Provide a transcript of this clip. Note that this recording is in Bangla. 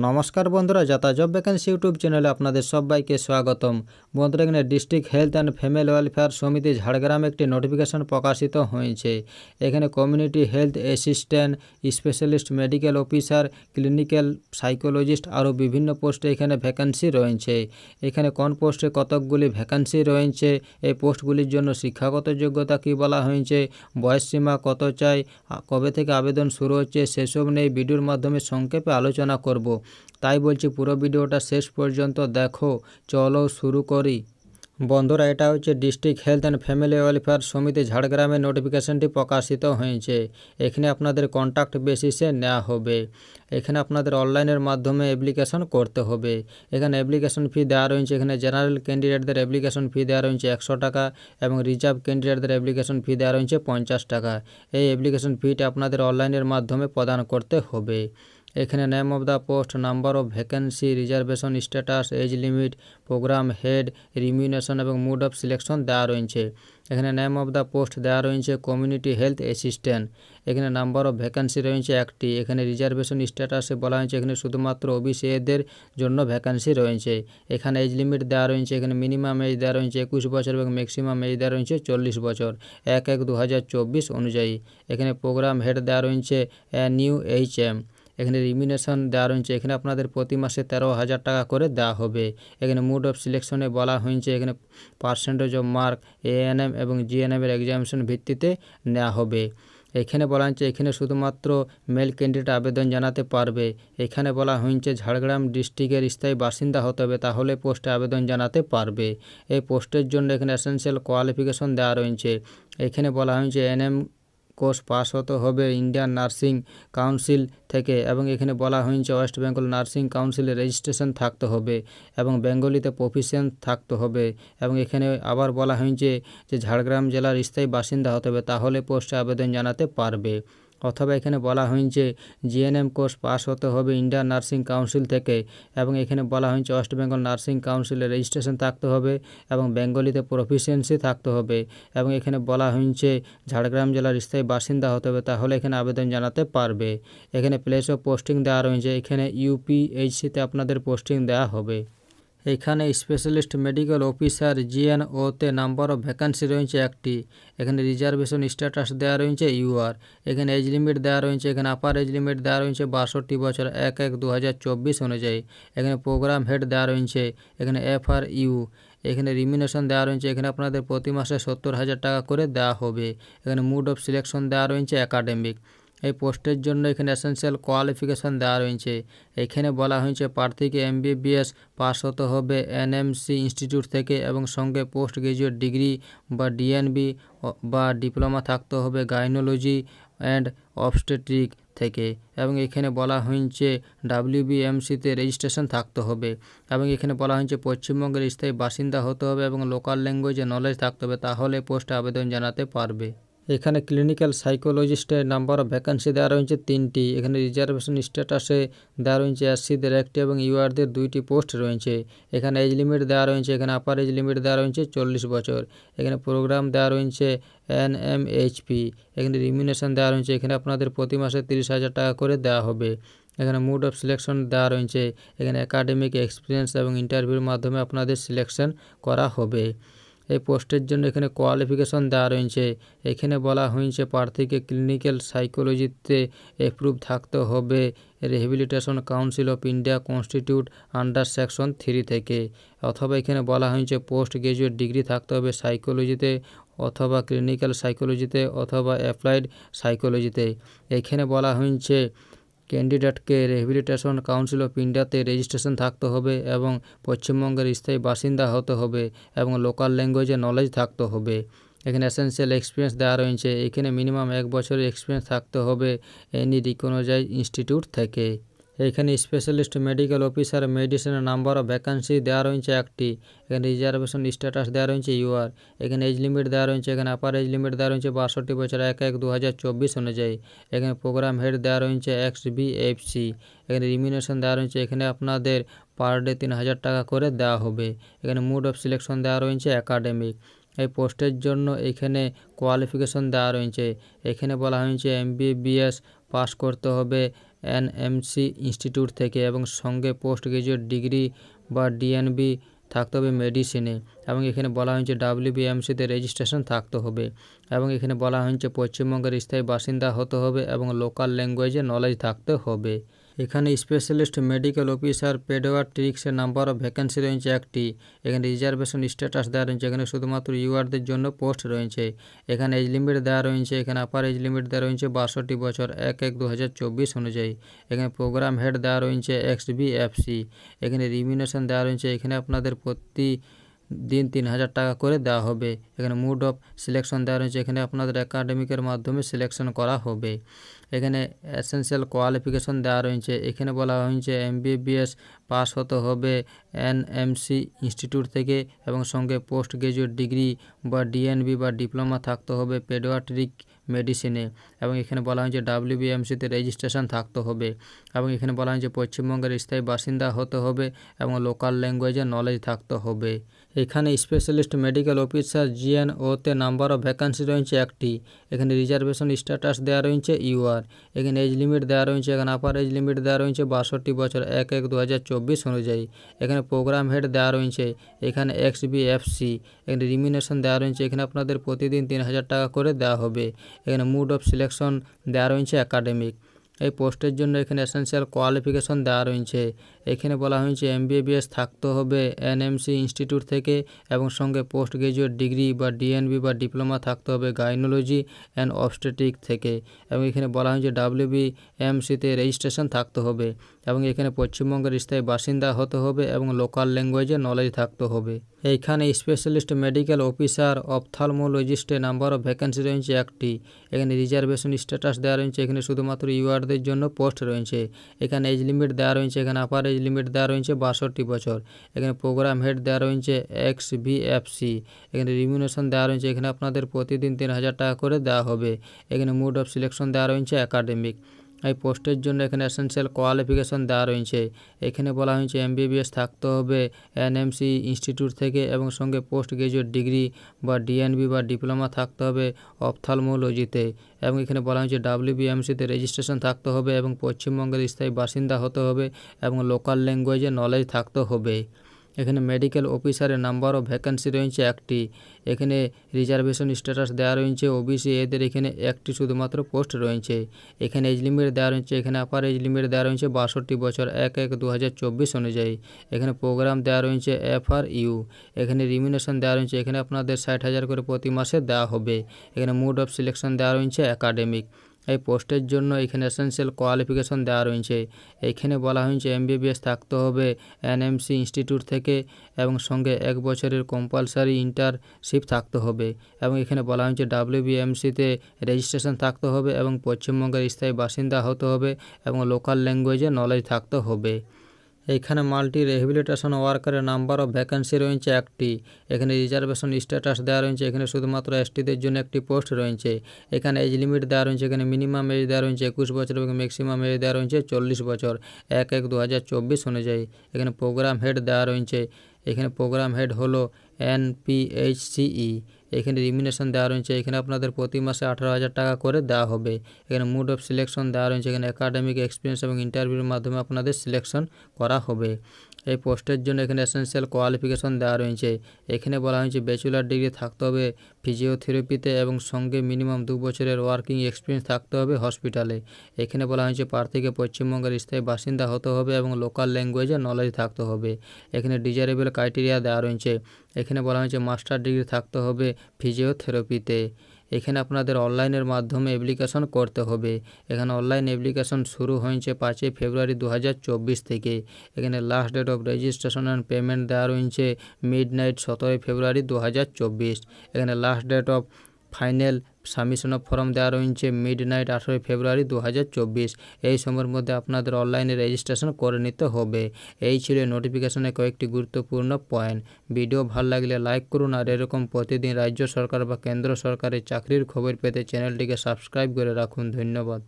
নমস্কার বন্ধুরা যাতা জব ভ্যাকেন্সি ইউটিউব চ্যানেলে আপনাদের সবাইকে স্বাগতম। বন্ধুরা, এখানে district health and family welfare সমিতি ঝাড়গ্রাম একটি নোটিফিকেশন প্রকাশিত হয়েছে। এখানে community health assistant specialist medical officer clinical psychologist আরও বিভিন্ন পোস্টে এখানে ভ্যাকেন্সি রয়েছে। এখানে কোন পোস্টে কতকগুলি ভ্যাকেন্সি রয়েছে, এই পোস্টগুলির জন্য শিক্ষাগত যোগ্যতা কী বলা হয়েছে, বয়স সীমা কত চাই কবে থেকে আবেদন শুরু হচ্ছে, সেসব নিয়ে ভিডিওর মাধ্যমে সংক্ষেপে আলোচনা করব। তাই বলছি পুরো ভিডিওটা শেষ পর্যন্ত দেখো, চলো শুরু করি। বন্ধুরা, এটা হচ্ছে district health and family welfare সমিতি ঝাড়গ্রামের নোটিফিকেশনটি প্রকাশিত হয়েছে। এখানে আপনাদের কন্ট্যাক্ট বেসিসে নেওয়া হবে। এখানে আপনাদের অনলাইনের মাধ্যমে অ্যাপ্লিকেশন করতে হবে। এখানে অ্যাপ্লিকেশন ফি দেওয়া রয়েছে। এখানে জেনারেল ক্যান্ডিডেটদের অ্যাপ্লিকেশন ফি দেওয়া রয়েছে একশো টাকা এবং রিজার্ভ ক্যান্ডিডেটদের অ্যাপ্লিকেশন ফি দেওয়া রয়েছে পঞ্চাশ টাকা। এই অ্যাপ্লিকেশন ফিটা আপনাদের অনলাইনের মাধ্যমে প্রদান করতে হবে। এখানে name of the post number of vacancy reservation status age limit program head remuneration এবং মুড অফ সিলেকশন দেওয়া রয়েছে। এখানে নেম অফ দ্য পোস্ট দেওয়া রয়েছে কমিউনিটি হেলথ অ্যাসিস্ট্যান্ট এখানে নাম্বার অফ ভ্যাকেন্সি রয়েছে একটি। এখানে রিজার্ভেশন স্ট্যাটাসে বলা হয়েছে এখানে শুধুমাত্র ওবিসি জন্য ভ্যাকেন্সি রয়েছে। এখানে এজ লিমিট দেওয়া রয়েছে, এখানে মিনিমাম এজ দেওয়া রয়েছে একুশ বছর এবং ম্যাক্সিমাম এজ দেওয়া রয়েছে চল্লিশ বছর। এক এক দু অনুযায়ী। এখানে প্রোগ্রাম হেড দেওয়া রয়েছে নিউ এইচ এম এখানে রিমিনেশন দেওয়া রয়েছে। এখানে আপনাদের প্রতি মাসে তেরো হাজার টাকা করে দেওয়া হবে। এখানে মুড অফ সিলেকশনে বলা হয়েছে, এখানে পার্সেন্টেজ অফ মার্ক এএনএম এবং জিএনএমের এক্সামিনেশন ভিত্তিতে নেওয়া হবে। এখানে বলা হয়েছে, এখানে শুধুমাত্র মেল ক্যান্ডিডেট আবেদন জানাতে পারবে। এখানে বলা হয়েছে, ঝাড়গ্রাম ডিস্ট্রিক্টের স্থায়ী বাসিন্দা হতে হবে, তাহলে পোস্টে আবেদন জানাতে পারবে। এই পোস্টের জন্য এখানে এসেন্সিয়াল কোয়ালিফিকেশন দেওয়া রয়েছে। এখানে বলা হয়েছে এনএম কোর্স পাস হতে হবে ইন্ডিয়ান নার্সিং কাউন্সিল থেকে এবং এখানে বলা হয়েছে ওয়েস্ট বেঙ্গল নার্সিং কাউন্সিলের রেজিস্ট্রেশন থাকতে হবে এবং বেঙ্গলিতে প্রফিসিয়েন্ট থাকতে হবে এবং এখানে আবার বলা হয়েছে যে ঝাড়গ্রাম জেলার স্থায়ী বাসিন্দা হতে হবে, তাহলে পোস্টে আবেদন জানাতে পারবে। অথবা এখানে বলা হয়েছে জিএনএম কোর্স পাস হতে হবে ইন্ডিয়ান নার্সিং কাউন্সিল থেকে এবং এখানে বলা হয়েছে ওয়েস্ট বেঙ্গল নার্সিং কাউন্সিলের রেজিস্ট্রেশন থাকতে হবে এবং বেঙ্গলিতে প্রফিসিয়েন্সি থাকতে হবে এবং এখানে বলা হয়েছে ঝাড়গ্রাম জেলার স্থায়ী বাসিন্দা হতে হবে, তাহলে এখানে আবেদন জানাতে পারবে। এখানে প্লেস অফ পোস্টিং দেওয়া রয়েছে, এখানে ইউপিএইচসিতে আপনাদের পোস্টিং দেওয়া হবে। এখানে স্পেশালিস্ট মেডিকেল অফিসার জিএনওতে নাম্বার অফ ভ্যাকান্সি রয়েছে একটি। এখানে রিজার্ভেশন স্ট্যাটাস দেওয়া রয়েছে ইউআর এখানে এজ লিমিট দেওয়া রয়েছে, এখানে আপার এজ লিমিট দেওয়া রয়েছে বাষট্টি বছর, এক এক দু অনুযায়ী। এখানে প্রোগ্রাম হেড দেওয়া রয়েছে, এখানে এফ আর ইউ। এখানে রিমিনেশন দেওয়া রয়েছে, এখানে আপনাদের প্রতি মাসে সত্তর হাজার টাকা করে দেওয়া হবে। এখানে মুড অফ সিলেকশন দেওয়া রয়েছে একাডেমিক। এই পোস্টের জন্য এখানে এসেন্সিয়াল কোয়ালিফিকেশন দেওয়া রয়েছে। এখানে বলা হয়েছে, প্রার্থীকে এমবিবিএস পাস হতে হবে এনএমসি ইনস্টিটিউট থেকে এবং সঙ্গে পোস্ট গ্রাজুয়েট ডিগ্রি বা ডিএনবি বা ডিপ্লোমা থাকতে হবে গাইনোলজি অ্যান্ড অবস্টেট্রিক থেকে। এবং এখানে বলা হয়েছে ডাব্লিউবিএমসিতে রেজিস্ট্রেশন থাকতে হবে। এবং এখানে বলা হয়েছে, পশ্চিমবঙ্গের স্থায়ী বাসিন্দা হতে হবে এবং লোকাল ল্যাঙ্গুয়েজে নলেজ থাকতে হবে। তাহলে পোস্টে আবেদন জানাতে পারবে। এখানে ক্লিনিক্যাল সাইকোলজিস্টের নাম্বার অফ ভ্যাকান্সি দেওয়া রয়েছে তিনটি। এখানে রিজার্ভেশন স্ট্যাটাসে দেওয়া রয়েছে এসসিদের একটি এবং ইউআরদের দুইটি পোস্ট রয়েছে। এখানে এজ লিমিট দেওয়া রয়েছে, এখানে আপার এজ লিমিট দেওয়া রয়েছে চল্লিশ বছর। এখানে প্রোগ্রাম দেওয়া রয়েছে এন এম এইচপি এখানে রিমিনেশন দেওয়া রয়েছে, এখানে আপনাদের প্রতি মাসে তিরিশ হাজার টাকা করে দেওয়া হবে। এখানে মুড অফ সিলেকশন দেওয়া রয়েছে। এখানে একাডেমিক এক্সপিরিয়েন্স এবং ইন্টারভিউর মাধ্যমে আপনাদের সিলেকশন করা হবে। এই পোস্টের জন্য এখানে কোয়ালিফিকেশন দেওয়া রয়েছে। এখানে বলা হয়েছে, প্রার্থীকে ক্লিনিক্যাল সাইকোলজিতে অ্যাপ্রুভ থাকতে হবে। Rehabilitation council of India constitute under section three থেকে। অথবা এখানে বলা হয়েছে পোস্ট গ্রাজুয়েট ডিগ্রি থাকতে হবে সাইকোলজিতে অথবা ক্লিনিক্যাল সাইকোলজিতে অথবা অ্যাপ্লাইড সাইকোলজিতে এখানে বলা হয়েছে ক্যান্ডিডেটকে রিহ্যাবিলিটেশন কাউন্সিল অফ ইন্ডিয়াতে রেজিস্ট্রেশন থাকতে হবে এবং পশ্চিমবঙ্গের স্থায়ী বাসিন্দা হতে হবে এবং লোকাল ল্যাঙ্গুয়েজে নলেজ থাকতে হবে। এখানে এসেনশিয়াল এক্সপিরিয়েন্স দেওয়া রয়েছে। এখানে মিনিমাম এক বছরের এক্সপিরিয়েন্স থাকতে হবে। এনি রিকনোজাইজ ইনস্টিটিউট থেকে। এখানে স্পেশালিস্ট মেডিকেল অফিসার মেডিসিনের নাম্বার অফ ভ্যাকান্সি দেওয়া রয়েছে একটি। এখানে রিজার্ভেশন স্ট্যাটাস দেওয়া রয়েছে ইউআর এখানে এজ লিমিট দেওয়া রয়েছে, এখানে আপার এজ লিমিট দেওয়া রয়েছে বাষট্টি বছর, এক এক দু অনুযায়ী। এখানে প্রোগ্রাম হেড দেওয়া রয়েছে এক্স বি এফ সি এখানে রিমিনেশন দেওয়া রয়েছে, এখানে আপনাদের পার ডে তিন হাজার টাকা করে দেওয়া হবে। এখানে মুড অফ সিলেকশন দেওয়া রয়েছে একাডেমিক এই পোস্টের জন্য এখানে কোয়ালিফিকেশন দেওয়া রয়েছে। এখানে বলা হয়েছে এমবিবিএস পাস করতে হবে। এনএমসি ইনস্টিটিউট থেকে এবং সঙ্গে পোস্ট গ্রাজুয়েট ডিগ্রি বা ডিএনবি থাকতে হবে মেডিসিনে এবং এখানে বলা হয়েছে ডাব্লিউবিএমসিতে রেজিস্ট্রেশন থাকতে হবে এবং এখানে বলা হয়েছে পশ্চিমবঙ্গের স্থায়ী বাসিন্দা হতে হবে এবং লোকাল ল্যাঙ্গুয়েজে নলেজ থাকতে হবে। এখানে স্পেশালিস্ট মেডিকেল অফিসার পেডোয়াট্রিক্সের নাম্বার অফ ভ্যাকেন্সি রয়েছে একটি। এখানে রিজার্ভেশন স্ট্যাটাস দেওয়া রয়েছে। এখানে শুধুমাত্র ইউআরদের জন্য পোস্ট রয়েছে। এখানে এজ লিমিট দেওয়া রয়েছে। এখানে আপার এজ লিমিট দেওয়া রয়েছে বাষট্টি বছর, এক এক দু অনুযায়ী। এখানে প্রোগ্রাম হেড দেওয়া রয়েছে এক্স বি এফ সি এখানে রিমিনেশন দেওয়া রয়েছে। এখানে আপনাদের প্রতি দিন তিন হাজার টাকা করে দেওয়া হবে। এখানে মুড অফ সিলেকশন দেওয়া রয়েছে। এখানে আপনাদের একাডেমিকের মাধ্যমে সিলেকশন করা হবে। এখানে এসেন্সিয়াল কোয়ালিফিকেশন দেওয়া রয়েছে। এখানে বলা হয়েছে এমবিবিএস পাস হতে হবে। এনএমসি ইনস্টিটিউট থেকে এবং সঙ্গে পোস্ট গ্রাজুয়েট ডিগ্রি বা ডিএনবি বা ডিপ্লোমা থাকতে হবে পেডিয়াট্রিক মেডিসিনে। এবং এখানে বলা হয়েছে ডাব্লিউবিএমসিতে রেজিস্ট্রেশন থাকতে হবে। এবং এখানে বলা হয়েছে পশ্চিমবঙ্গের স্থায়ী বাসিন্দা হতে হবে এবং লোকাল ল্যাঙ্গুয়েজে নলেজ থাকতে হবে। এখানে স্পেশালিস্ট মেডিকেল অফিসার জিএনওতে নাম্বার অফ ভ্যাকান্সি রয়েছে একটি। এখানে রিজার্ভেশন স্ট্যাটাস দেওয়া রয়েছে ইউআর। এখানে এজ লিমিট দেওয়া রয়েছে, এখানে আপার এজ লিমিট দেওয়া রয়েছে বাষট্টি বছর, এক এক দু অনুযায়ী। এখানে প্রোগ্রাম হেড দেওয়া রয়েছে, এখানে এক্স বি এফ সি এখানে রিমিনেশন দেওয়া রয়েছে, এখানে আপনাদের প্রতিদিন তিন হাজার টাকা করে দেওয়া হবে। এখানে মুড অফ সিলেকশন দেওয়া রয়েছে একাডেমিক এই পোস্টের জন্য এখানে এসেন্সিয়াল কোয়ালিফিকেশন দেওয়া রয়েছে। এখানে বলা হয়েছে এমবিবিএস থাকতে হবে এনএমসি ইনস্টিটিউট থেকে এবং সঙ্গে পোস্ট গ্রাজুয়েট ডিগ্রি বা ডিএনবি বা ডিপ্লোমা থাকতে হবে গাইনোলজি অ্যান্ড অবস্টেটিক থেকে এবং এখানে বলা হয়েছে ডাব্লিউবি এমসিতে রেজিস্ট্রেশন থাকতে হবে এবং এখানে পশ্চিমবঙ্গের স্থায়ী বাসিন্দা হতে হবে এবং লোকাল ল্যাঙ্গুয়েজে নলেজ থাকতে হবে। এইখানে স্পেশালিস্ট মেডিকেল অফিসার অপথালমোলজিস্টের নাম্বার অফ ভ্যাকেন্সি রয়েছে একটি। এখানে রিজার্ভেশন স্ট্যাটাস দেওয়া রয়েছে। এখানে শুধুমাত্র ইউআরদের জন্য পোস্ট রয়েছে। এখানে এজ লিমিট দেওয়া রয়েছে। এখানে আপার এজ লিমিট দেওয়া রয়েছে বাষট্টি বছর। এখানে প্রোগ্রাম হেড দেওয়া রয়েছে এক্স ভিএফসি এখানে রিমিউনেশন দেওয়া রয়েছে, এখানে আপনাদের প্রতিদিন তিন হাজার টাকা করে দেওয়া হবে। এখানে মুড অফ সিলেকশন দেওয়া রয়েছে একাডেমিক। এই পোস্টের জন্য এখানে এসেন্সিয়াল কোয়ালিফিকেশন দেওয়া রয়েছে। এখানে বলা হয়েছে এমবিবিএস থাকতে হবে এনএমসি ইনস্টিটিউট থেকে এবং সঙ্গে পোস্ট গ্রাজুয়েট ডিগ্রি বা ডিএনবি বা ডিপ্লোমা থাকতে হবে অপথালমোলজিতে এবং এখানে বলা হয়েছে ডাব্লিউবিএমসিতে রেজিস্ট্রেশন থাকতে হবে এবং পশ্চিমবঙ্গের স্থায়ী বাসিন্দা হতে হবে এবং লোকাল ল্যাঙ্গুয়েজে নলেজ থাকতে হবে। এখানে মেডিকেল অফিসারের নাম্বার অফ ভ্যাকেন্সি রয়েছে একটি। এখানে রিজার্ভেশন স্ট্যাটাস দেওয়া রয়েছে ওবিসি এদের এখানে একটি শুধুমাত্র পোস্ট রয়েছে। এখানে এজ লিমিট দেওয়া রয়েছে, এখানে আপার এজ লিমিট দেওয়া রয়েছে বাষট্টি বছর, এক এক দু অনুযায়ী। এখানে প্রোগ্রাম দেওয়া রয়েছে এফ আর ইউ এখানে রিমিনেশন দেওয়া রয়েছে, এখানে আপনাদের ষাট হাজার করে প্রতি মাসে দেওয়া হবে। এখানে মুড অফ সিলেকশন দেওয়া রয়েছে একাডেমিক এই পোস্টের জন্য এখানে এসেন্সিয়াল কোয়ালিফিকেশন দেওয়া রয়েছে। এখানে বলা হয়েছে এমবিবিএস থাকতে হবে এনএমসি ইনস্টিটিউট থেকে এবং সঙ্গে এক বছরের কম্পালসারি ইন্টারশিপ থাকতে হবে এবং এখানে বলা হয়েছে ডাব্লিউবিএমসিতে রেজিস্ট্রেশন থাকতে হবে এবং পশ্চিমবঙ্গের স্থায়ী বাসিন্দা হতে হবে এবং লোকাল ল্যাঙ্গুয়েজে নলেজ থাকতে হবে। এইখানে মাল্টি রিহ্যাবিলিটেশন ওয়ার্কারের নাম্বার অফ ভ্যাকেন্সি রয়েছে একটি। এখানে রিজার্ভেশন স্ট্যাটাস দেওয়া রয়েছে, এখানে শুধুমাত্র এসটিদের জন্য একটি পোস্ট রয়েছে। এখানে এজ লিমিট দেওয়া রয়েছে, এখানে মিনিমাম এজ দেওয়া রয়েছে একুশ বছর এবং ম্যাক্সিমাম এজ দেওয়া রয়েছে চল্লিশ বছর। এক এক দু হাজার চব্বিশ অনুযায়ী এখানে প্রোগ্রাম হেড দেওয়া রয়েছে। এখানে প্রোগ্রাম হেড হলো এনপিএইচসিই এখানে রিমিনেশন দেওয়া রয়েছে। এখানে আপনাদের প্রতি মাসে আঠারো হাজার টাকা করে দেওয়া হবে। এখানে মুড অফ সিলেকশন দেওয়া রয়েছে। এখানে একাডেমিক এক্সপিরিয়েন্স এবং ইন্টারভিউর মাধ্যমে আপনাদের সিলেকশন করা হবে। এই পোস্টের জন্য এখানে এসেন্সিয়াল কোয়ালিফিকেশন দেওয়া রয়েছে। এখানে বলা হয়েছে ব্যাচুলার ডিগ্রি থাকতে হবে। ফিজিওথেরাপিতে এবং সঙ্গে মিনিমাম দু বছরের ওয়ার্কিং এক্সপিরিয়েন্স থাকতে হবে হসপিটালে। এখানে বলা হয়েছে প্রার্থীকে পশ্চিমবঙ্গের স্থায়ী বাসিন্দা হতে হবে এবং লোকাল ল্যাঙ্গুয়েজে নলেজ থাকতে হবে। এখানে ডিজারেবল ক্রাইটেরিয়া দেওয়া রয়েছে। এখানে বলা হয়েছে মাস্টার ডিগ্রি থাকতে হবে ফিজিওথেরাপিতে। এখানে আপনাদের অনলাইনের মাধ্যমে অ্যাপ্লিকেশন করতে হবে। এখানে অনলাইন অ্যাপ্লিকেশন শুরু হয়েছে পাঁচই ফেব্রুয়ারি দু হাজার চব্বিশ থেকে। এখানে last date of registration and payment দেওয়া রয়েছে মিড নাইট সতেরোই ফেব্রুয়ারি দু হাজার চব্বিশ। এখানে last date of final submission form দেওয়া রয়েছে মিড নাইট আঠেরোই ফেব্রুয়ারি দু হাজার চব্বিশ। এই সময়ের মধ্যে আপনাদের অনলাইনে রেজিস্ট্রেশন করে নিতে হবে। এই ছিল নোটিফিকেশনের কয়েকটি গুরুত্বপূর্ণ পয়েন্ট। ভিডিও ভালো লাগলে লাইক করুন আর এরকম প্রতিদিন রাজ্য সরকার বা কেন্দ্র সরকারের চাকরির খবর পেতে চ্যানেলটিকে সাবস্ক্রাইব করে রাখুন। ধন্যবাদ।